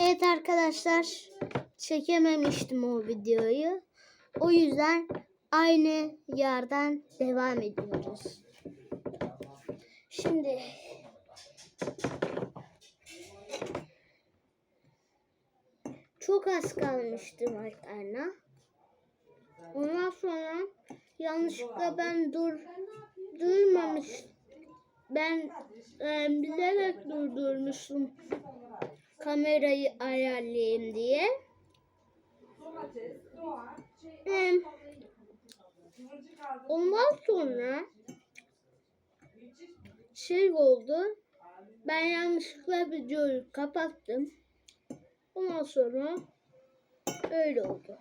Evet arkadaşlar çekememiştim o videoyu. O yüzden aynı yerden devam ediyoruz. Şimdi çok az kalmıştı makarna. Ondan sonra yanlışlıkla ben dur durmamış. Ben e, bilerek durdurmuşum kamerayı ayarlayayım diye. Ee, ondan sonra şey oldu. Ben yanlışlıkla videoyu kapattım. Ondan sonra öyle oldu.